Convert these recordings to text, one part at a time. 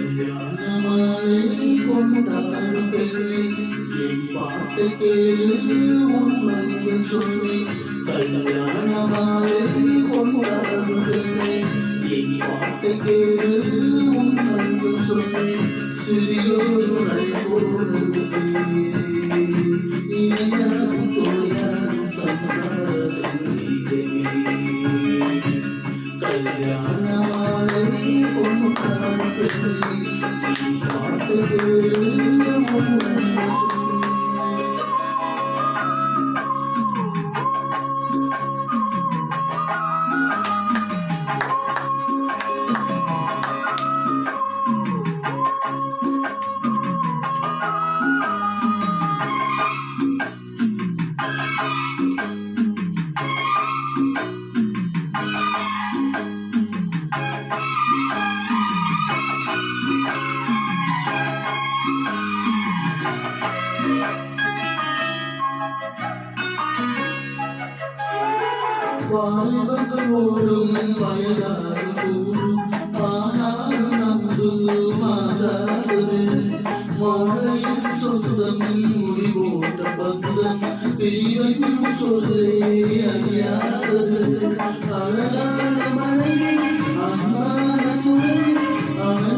கல்யாணமாலை கொண்டாடும் பெண்ணே என் பாட்டை கேளு உண்மையை சொல்லி கொண்டாடும் பெண்ணே என் பாட்டை கேளு വാലിബകളോടും വയലാറും ആനാലും നമ്പു മാതാവ് മോളയും സ്വന്തം മുറിവോട്ട ബന്ധം പിരിവനും ചൊല്ലേ അറിയാതത് അഴകാന മഴയെ അമ്മാന തുണை അനന്താല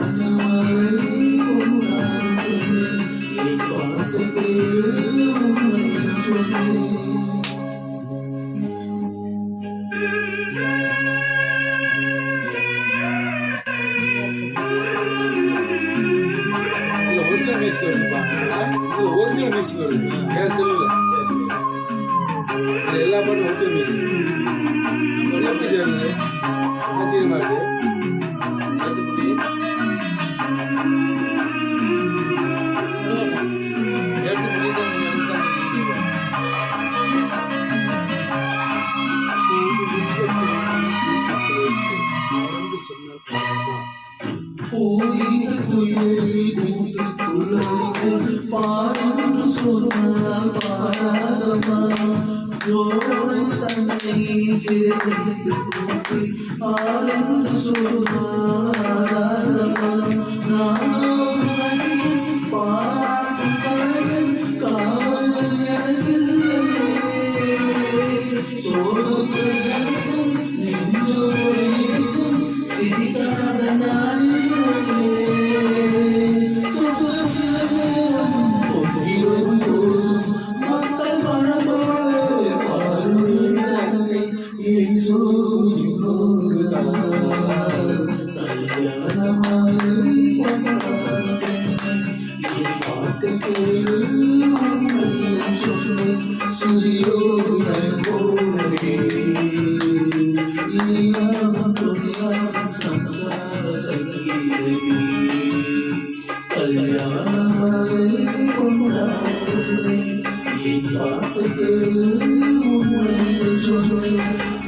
மியூசிக் எடுப்பாங்க ஒரிஜினல் மியூசிக் வருது ஏன் செல்லுல எல்லா பாட்டும் ஒட்டு மியூசிக் ரொம்ப ஆச்சரியமா இருக்கு പാടും സോറും നെഞ്ചോടെ സിരിക്കാതനാ யாரவரை கொண்டாடுவேன் என் பாட்டு கேளு உன்னை சொல்வேன்